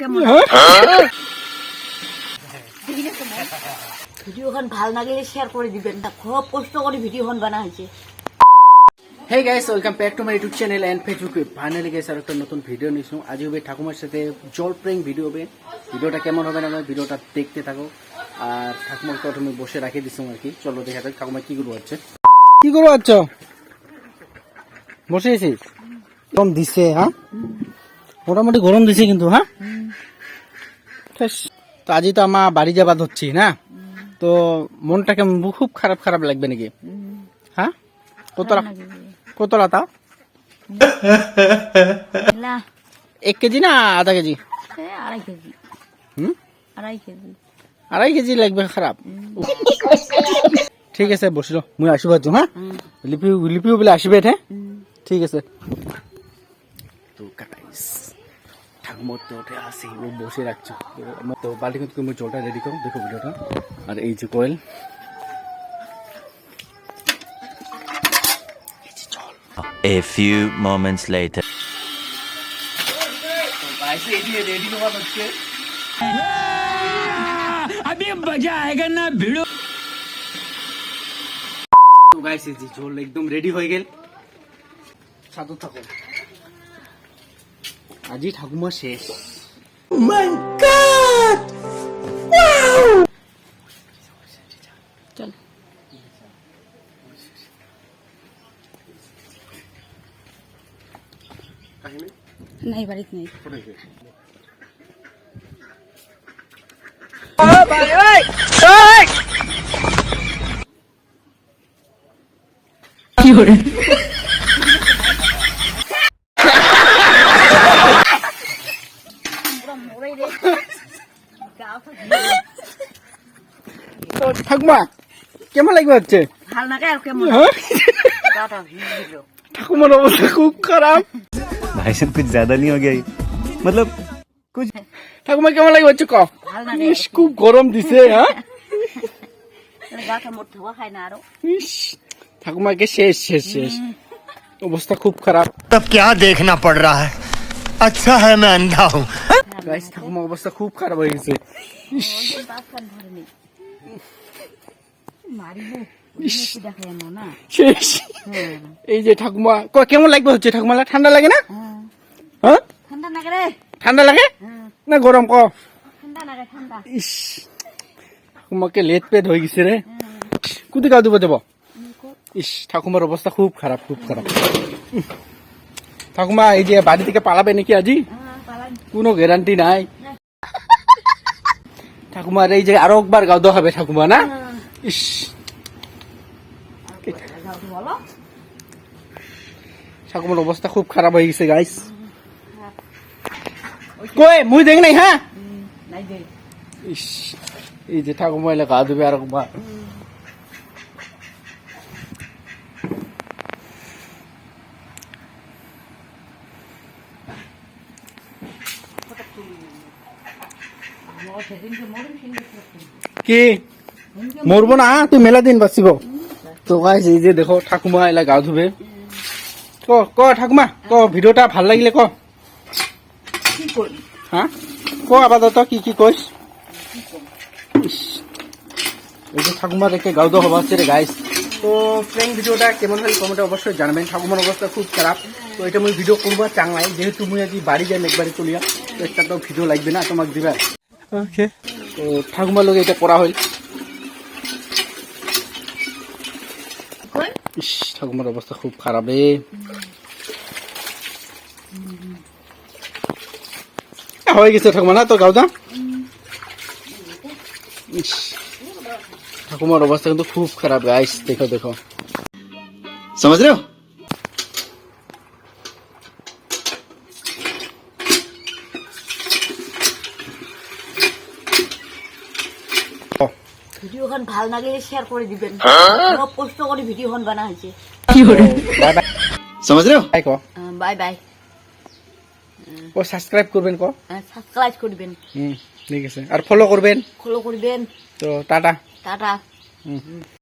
কেমন? হ্যাঁ? ভিডিওখন ভালো লাগিলে শ্বেয়াৰ কৰি দিবেন। খুব কষ্ট কৰি ভিডিওখন বনা হৈছে hey guys welcome back to my YouTube channel and ফেসবুকে ফাইনালি গাইস আর একটা নতুন ভিডিও নিয়েছিলাম। আজ হবে ঠাকুমার সাথে জল প্রেং ভিডিও হবে। ভিডিওটা কেমন হবে না ভিডিওটা দেখতে থাকো। আর ঠাকুমার প্রথমে বসে রাখে দিচ্ছিলাম আর কি। চলো দেখা যাক ঠাকুমা কি করব হচ্ছে কি করব হচ্ছ বসে আছিস? গরম দিছে হ্যাঁ? মোটামুটি গরম দিছে কিন্তু হ্যাঁ? তো আজই তো আমার বাড়ি যাবার ধরছি না? তো মনটা কেমন? খুব খারাপ খারাপ লাগবে নাকি? হ্যাঁ? কতটা? কতটা তা? না। এক কেজি না আধা কেজি? আড়াই কেজি। হুম? আড়াই কেজি। আড়াই কেজি লাগবে খারাপ। ঠিক আছে বসিল। মুই আসিব আছো হ্যাঁ? লিপি লিপিও বলে আসবে হ্যাঁ ঠিক আছে। তো গাইস ঠাকুমার তো ওঠে আসি ও বসে রাখছো। তো আমার তো বাল্টি কিন্তু তুমি জলটা রেডি করো দেখো ভিডিওটা। আর এই যে Koel A few moments later. Ready হওয়া হচ্ছে। তো গাইস এই যে ঝোল একদম রেডি হয়ে গেল। সাধু থাকো আজই ঠাকুমা শেষ। চল। নাই বাড়িতে নেই। তো ঠাকুমা কেমন লাগবে হচ্ছে ভালো নাগে আৰু কেমন হ্যাঁ? গাটা ভিজিল ঠাকুমার অবস্থা খুব খারাপ भाई साहब कुछ ज्यादा नहीं हो गया ये? मतलब कुछ ঠাকুমা কেমন লাগবে হচ্ছে কফ ভাল লাগে ইস, খুব গরম দিছে হ্যাঁ গাটা মোট ধোয়া খাই না আৰু ইস, ঠাকুমাকে শেষ শেষ শেষ অবস্থা খুব খারাপ तब क्या देखना पड़ रहा है अच्छा है मैं अंधा हूँ গাইস ঠাকুমার অবস্থা খুব খারাপ হয়ে এই যে ঠাকুমা কেমন লাগবে হচ্ছে? ঠাকুমা ঠান্ডা লাগে না? হ্যাঁ। ঠান্ডা রে? ঠান্ডা লাগে? না গরম ক ইস। ঠাকুমাকে লেট পেট হয়ে গেছে রে। কুদি গাও দিব যাব ইস ঠাকুমার অবস্থা খুব খারাপ খুব খারাপ। ঠাকুমা এই যে বাড়ি থেকে পালাবে নাকি আজি? কোনো গ্যারান্টি নাই। ঠাকুমার এই যে আরও একবার গাওদা হবে ঠাকুমা না? ইস। ঠাকুমার অবস্থা খুব খারাপ হয়ে গেছে গাইস কই মুই দেখ নাই হ্যাঁ? ইস এই যে ঠাকুমা এলে গা দেবে আর একবার কি? মরবো না? তুই মেলা দিন বাঁচিব। তো গাইস এই যে দেখো ঠাকুমা এলা গা ধুবে। ক ক ঠাকুমা ক ভিডিওটা ভালো লাগিলে ক? হ্যাঁ ক আপাতত কি কি কইস? ইস, এই যে ঠাকুমার রেখে তো হবা হচ্ছে রে গাইস তো ফ্রেন্ড ভিডিওটা কেমন হলে কমেন্টে অবশ্যই জানাবেন। ঠাকুমার অবস্থা খুব খারাপ। তো এটা মুই ভিডিও করব চাংলাই যেহেতু মুই আজি বাড়ি যাই একবারে চলিয়া তো একটা তো ভিডিও লাগবে না তোমাক দিবা। ওকে। তো ঠাকুমার লোক এটা করা হইল। ইস ঠাকুমার অবস্থা খুব খারাপ রে। হয়ে গেছে ঠাকুমা না তোর গাউদা? ইস ঠাকুমার অবস্থা কিন্তু খুব খারাপ আইস দেখো দেখো। সমাজ রেও ভিডিওখান ভালো লাগিলে শেয়ার করে দিবেন। হ্যাঁ? খুব কষ্ট করে ভিডিওখান বানা হয়েছে। হ্যাঁ। সমঝ রে? বাই বাই বাই ও সাবস্ক্রাইব করবেন কো? সাবস্ক্রাইব হ্যাঁ, করবেন। হুম ঠিক আছে। আর ফলো করবেন? ফলো করবেন। তো টাটা। টাটা। হুম।